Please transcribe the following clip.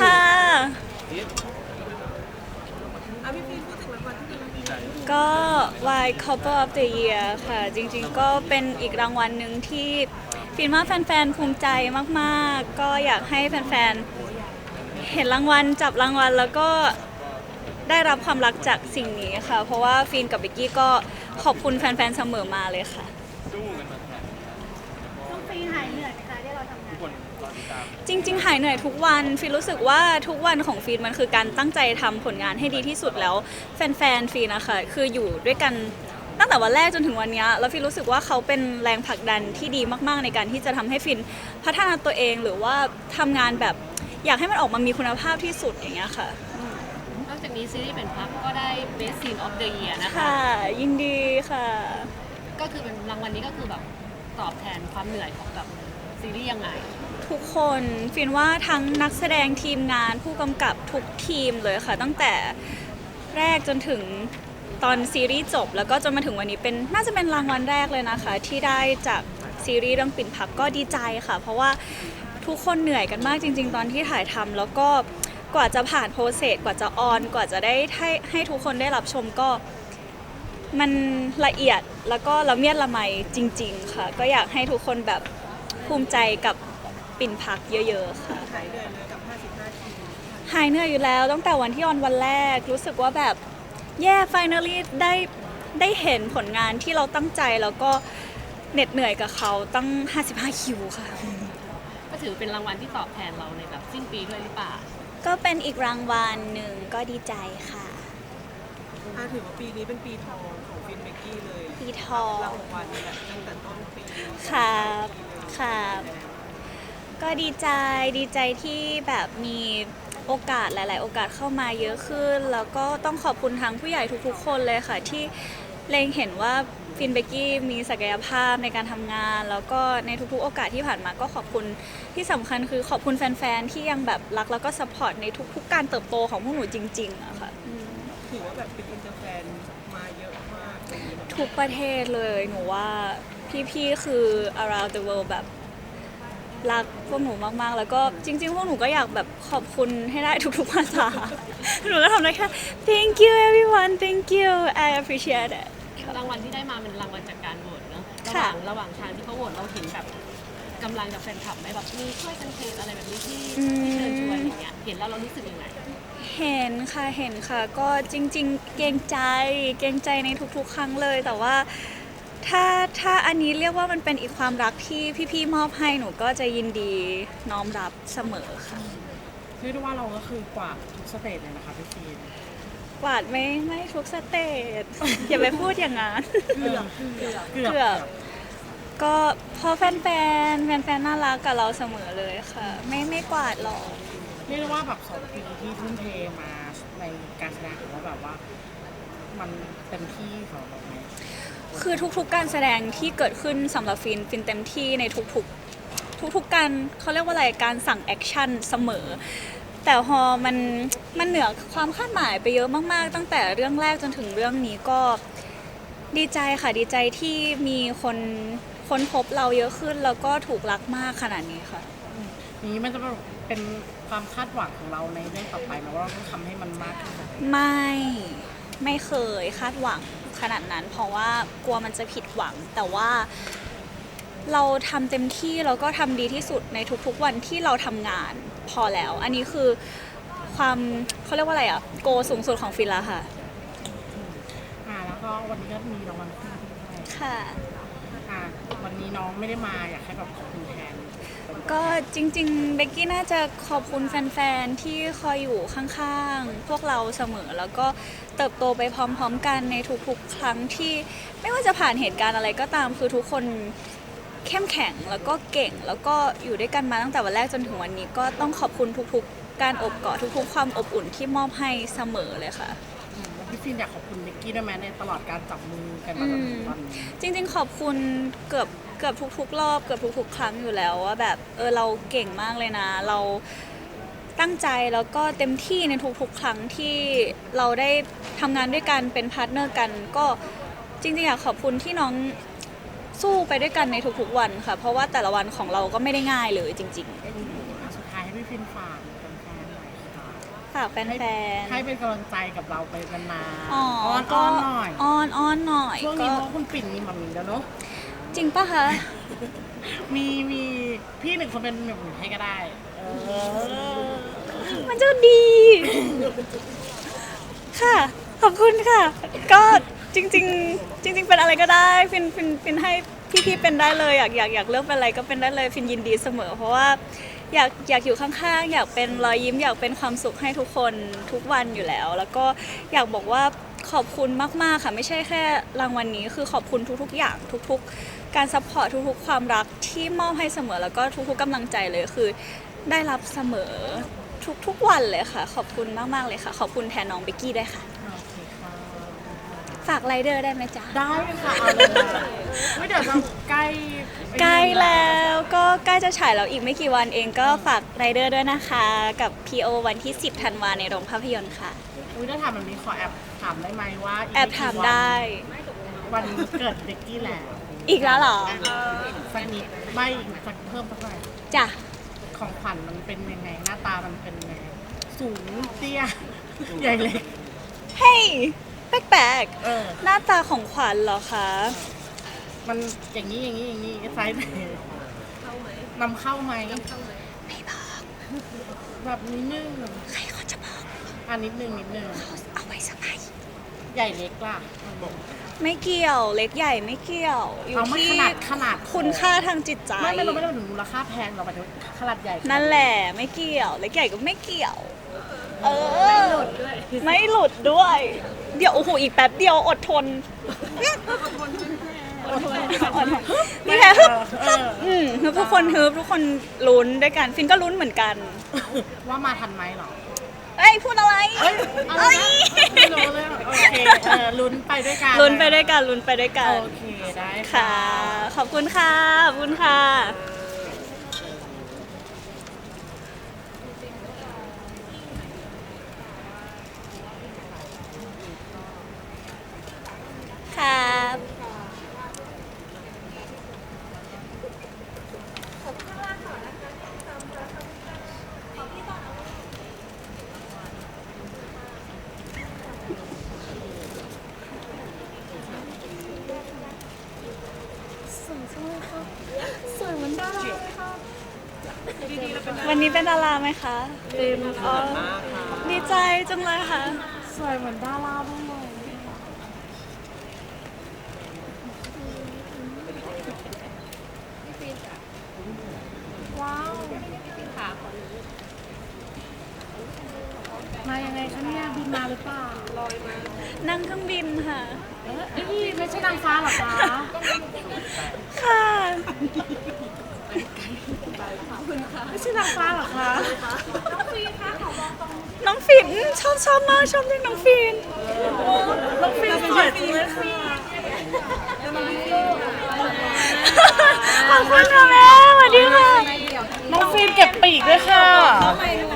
ค่ะอะพี่ฟิล์มพูดถึงรางวัลที่เป็นรางวัลก็ Y Couple of the Year ค่ะ จริงๆ ก็เป็นอีกรางวัลหนึ่งที่ฟินว่าแฟนๆ ภูมิใจมากๆ ก็อยากให้แฟนๆ เห็นรางวัลจับรางวัลแล้วก็ได้รับความรักจากสิ่งนี้ค่ะ เพราะว่าฟินกับเบกกี้ก็ขอบคุณแฟนๆ เสมอมาเลยค่ะ ต้องฟรีหายเหนื่อยไหมคะที่เราทำงาน จริง ๆ หายเหนื่อยทุกวันฟีนรู้สึกว่าทุกวันของฟีนมันคือการตั้งใจทำผลงานให้ดีที่สุดแล้ว แฟนๆฟีนนะคะคืออยู่ด้วยกันตั้งแต่วันแรกจนถึงวันเนี้ยแล้วฟีนรู้สึกว่าเขาเป็นแรงผลักดันที่ดีมากๆ ในการที่จะทำให้ฟินพัฒนาตัวเองหรือว่าทำงานแบบอยากให้มันออกมามีคุณภาพที่สุดอย่างเงี้ยค่ะนอกจากนี้ซีรีส์เป็นพักก็ได้ Best Scene of the Year นะคะค่ะ ยินดีค่ะ ก็คือเป็นรางวัลนี้ก็คือแบบตอบแทนความเหนื่อยของแบบซีรีส์ยังไง ทุกคนฟินว่าทั้งนักแสดงทีมงานผู้กำกับทุกทีมเลยค่ะ ตั้งแต่แรกจนถึงตอนซีรีส์จบ แล้วก็จนมาถึงวันนี้เป็นน่าจะเป็นรางวัลแรกเลยนะคะ ที่ได้จากซีรีส์เรื่องปิ่นพักก็ดีใจค่ะ เพราะว่าทุกคนเหนื่อยกันมากจริง ๆ ตอนที่ถ่ายทำแล้วก็กว่าจะผ่านโปรเซสกว่าจะออน กว่าจะได้ให้ให้ทุกคนได้รับชมก็มันละเอียดแล้วก็ละเมียดละไมจริง ๆ ค่ะ ก็อยากให้ทุกคนแบบภูมิใจกับ ปิ่นพักเยอะๆค่ะ หายเหนื่อยเลยกับ 55ทีหายเหนื่อยอยู่แล้วตั้งแต่วันที่ออนวันแรกรู้สึกว่าแบบแย่ finally ได้ได้เห็นผลงานที่เราตั้งใจแล้วก็เหน็ดเหนื่อยกับเขาตั้ง 55 คิวค่ะ ก็ถือเป็นรางวัลที่ตอบแทนเราในแบบสิ้นปีด้วยหรือเปล่า ก็เป็นอีกรางวัลหนึ่งก็ดีใจค่ะอะถือว่าปีนี้เป็นปีทองของฟินเบกกี้เลยปีทอง รางวัลแบบตั้งแต่ต้นปีครับครับ ก็ดีใจดีใจที่แบบมีโอกาสหลาย ๆ โอกาสเข้ามาเยอะขึ้น แล้วก็ต้องขอบคุณทั้งผู้ใหญ่ทุก ๆ คนเลยค่ะ ที่เล็งเห็นว่าฟินเบกกี้มีศักยภาพในการทำงาน แล้วก็ในทุก ๆ โอกาสที่ผ่านมาก็ขอบคุณที่สำคัญคือขอบคุณแฟน ๆ ที่ยังแบบรักแล้วก็สปอร์ตในทุก ๆ การเติบโตของพวกหนูจริง ๆอะค่ะอืมถือว่าแบบเป็นอินเตอร์แฟนมาเยอะมากอะไรอย่างเงี้ยแบบทุกประเทศเลยหนูว่าพี่ ๆ คือ around the world แบบ รักพวกหนูมากๆ แล้วก็จริง ๆ พวกหนูก็อยากแบบขอบคุณให้ได้ทุกๆภาษา หนูก็ทำได้แค่ thank you everyone thank you I appreciate it รางวัลที่ได้มาเป็นรางวัลจากการโหวตเนอะระหค่ะ ว่างระหว่างทางที่เขาโหวตเราเห็นแบบกำลังกับแฟนคลับไหมแบบมีช่วยกันเทรนอะไรแบบนี้ที่ที่เชิญชวนอย่างเงี้ยเห็นแล้วเรารู้สึกยังไงเห็นค่ะเห็นค่ะ ก็จริง ๆ เกรงใจเกรงใจในทุกๆ ครั้งเลย แต่ว่า ถ้าถ้าอันนี้เรียกว่ามันเป็นอีกความรักที่พี่ๆมอบให้หนูก็จะยินดีน้อมรับเสมอค่ะเรียกได้ว่าเราก็คือกวาดทุกสเตจเลยนะคะพี่ฟีนกวาดไม่ไม่ทุกสเตจ อย่าไปพูดอย่างนั้นเกือบเกือบเกือบเกือบก็เพราะแฟนแฟนแฟนแฟนๆน่ารักกับเราเสมอเลยค่ะ ไม่ไม่กวาดหรอกเรียกได้ว่าแบบสองปีที่ทุ่มเทมาในการแสดงถือว่าแบบว่า มันเต็มที่สำหรับเราไหม คือทุกๆการแสดงที่เกิดขึ้นสำหรับฟินฟินเต็มที่ในทุกๆทุกๆการเขาเรียกว่าอะไรการสั่งแอคชั่นเสมอ แต่พอมันมันเหนือความคาดหมายไปเยอะมากๆ ตั้งแต่เรื่องแรกจนถึงเรื่องนี้ก็ดีใจค่ะดีใจที่มีคนค้นพบเราเยอะขึ้น แล้วก็ถูกรักมากขนาดนี้ค่ะ นี้มันจะเป็นความคาดหวังของเราในเรื่องต่อไปนะว่าเราต้องทำให้มันมากขึ้น ไม่ ไม่เคยคาดหวังขนาดนั้น เพราะว่ากลัวมันจะผิดหวัง แต่ว่าเราทำเต็มที่แล้วก็ทำดีที่สุดในทุกๆวันที่เราทำงานพอแล้ว อันนี้คือความเขาเรียกว่าอะไรอะโกสูงสุดของฟินแล้วค่ะอ่าแล้วก็วันนี้ก็มีรางวัลคู่ด้วยค่ะ อ่าวันนี้น้องไม่ได้มาอยากให้แบบขอบคุณแทน ก็จริงๆเบกกี้น่าจะขอบคุณแฟนๆ ที่คอยอยู่ข้างๆ พวกเราเสมอ แล้วก็เติบโตไปพร้อมๆกันในทุกๆ ครั้งที่ไม่ว่าจะผ่านเหตุการณ์อะไรก็ตามคือทุกคนเข้มแข็งแล้วก็เก่งแล้วก็อยู่ด้วยกันมาตั้งแต่วันแรกจนถึงวันนี้ก็ต้องขอบคุณทุกๆ การอบกอดทุกๆ ความอบอุ่นที่มอบให้เสมอเลยค่ะอืมแล้วพี่ฟินอยากขอบคุณเบกกี้ด้วยไหมในตลอดการจับมือกันมาจนถึงวันนี้ จริงๆ ขอบคุณเกือบ เกือบทุกๆ รอบเกือบทุกๆ ครั้งอยู่แล้วว่าแบบเออเราเก่งมากเลยนะ เราตั้งใจแล้วก็เต็มที่ในทุกๆ ครั้งที่เราได้ทำงานด้วยกันเป็นพาร์ทเนอร์กัน ก็จริงๆอยากขอบคุณที่น้องสู้ไปด้วยกันในทุกๆ วันค่ะ เพราะว่าแต่ละวันของเราก็ไม่ได้ง่ายเลยจริงอะสุดท้ายให้พี่ฟินฝากแฟนฝากแฟนให้เป็นกำลังใจกับเราไปนานๆๆอ๋ออ้อนก็อ้อนหน่อยอ้อนอ้อนหน่อยช่วงก็นี้เพราะคุณปิ่นมีหมัมมี่แล้วเนาะ จริงปะคะ มีมีพี่หนึ่งคนเป็นหมัมมี่ให้ก็ได้เออมันจะดี ค่ะ ขอบคุณค่ะ ก็จริง ๆ จริง ๆ เป็นอะไรก็ได้ฟินฟินฟินให้พี่ๆเป็นได้เลยอยากอยากอยากเลือกเป็นอะไรก็เป็นได้เลยฟินยินดีเสมอ เพราะว่าอยากอยากอยู่ข้างๆ อยากเป็นรอยยิ้ม อยากเป็นความสุขให้ทุกคนทุกวันอยู่แล้ว แล้วก็อยากบอกว่า ขอบคุณมาก ๆ ค่ะ ไม่ใช่แค่รางวัลนี้ คือขอบคุณทุก ๆ อย่างทุก ๆ การซัพพอร์ตทุก ๆ ความรักที่มอบให้เสมอแล้วก็ทุก ๆกำลังใจเลยคือ ได้รับเสมอทุก ๆ วันเลยค่ะ ขอบคุณมาก ๆ เลยค่ะ ขอบคุณแทนน้องเบกกี้ด้วยค่ะโอเคค่ะฝากไรเดอร์ได้ไหมจ๊ะ ได้ค่ะเอาเลยค่ะไม่เดี๋ยวจะใกล้ใกล้แล้วก็ใกล้จะฉายแล้วอีกไม่กี่วันเองก็ฝากไรเดอร์ด้วยนะคะ กับ PO วันที่ 10 ธันวาในโรงภาพยนตร์ค่ะ อุ้ยถ้าถามแบบนี้ขอแอบถามได้ไหมว่าแอบถามได้ วันเกิดเด็กกี้แล้วอีกแล้วเหรอสักนิดไม่สักเพิ่มสักหน่อยจ้ะของขวัญมันเป็นยังไงหน้าตามันเป็นยังไงสูงเตี้ยใหญ่เล็กเฮ้ยแปลกเออ ๆหน้าตาของขวัญเหรอคะมันอย่างนี้อย่างนี้อย่างนี้ไซส์ไหนนำเข้าไหมไม่บอกแบบนิดนึงใครเขาจะบ อกอะนิดนึงนิดนึงเอาไว้สบายใหญ่เล็กล่ะมันบอก ไม่เกี่ยวเล็กใหญ่ไม่เกี่ยว อยู่เอาไม่ที่ขนาดขนาด คุณค่าทางจิตใจไม่ไม่เราไม่ได้หมายถึงมูลค่าแพงเราหมายถึงขนาดใหญ่นั่นแหละไม่เกี่ยว เล็กใหญ่ก็ไม่เกี่ยว เออ ไม่หลุดด้วย เดี๋ยวโอ้โหอีกแป๊บเดียวอดทนอดทนนี่แค่ฮึบเอออืมฮึบทุกคนฮึบทุกคนลุ้นด้วยกัน ฟินก็ลุ้นเหมือนกัน ว่ามาทันไหมเหรอ เอ้ยพูดอะไรเอ้ยอะไรเอ้ยไม่รู้เลยโอเคเออลุ้นไปด้วยกันลุ้นไปด้วยกันลุ้นไปด้วยกัน โอเคได้ค่ะ ขอบคุณค่ะ ขอบคุณค่ะ วันนี้เป็นดาราไหมคะเป็นอ๋อดีใจจังเลยค่ะ สวยเหมือนดาราบ้างเลยว้าวมายังไงคะเนี่ยบินมาหรือเปล่านั่งเครื่องบินค่ะเอ้ยไม่ใช่นางฟ้าหรอคะค่ะ ไม่ใช่นางฟ้าหรอคะ น้องฟินชอบชอบมากชอบเล่นน้องฟินน้องฟินสวยจริงเลยค่ะขอบคุณค่ะแม่สวัสดีค่ะ น้องฟินเก็บปีกด้วยค่ะข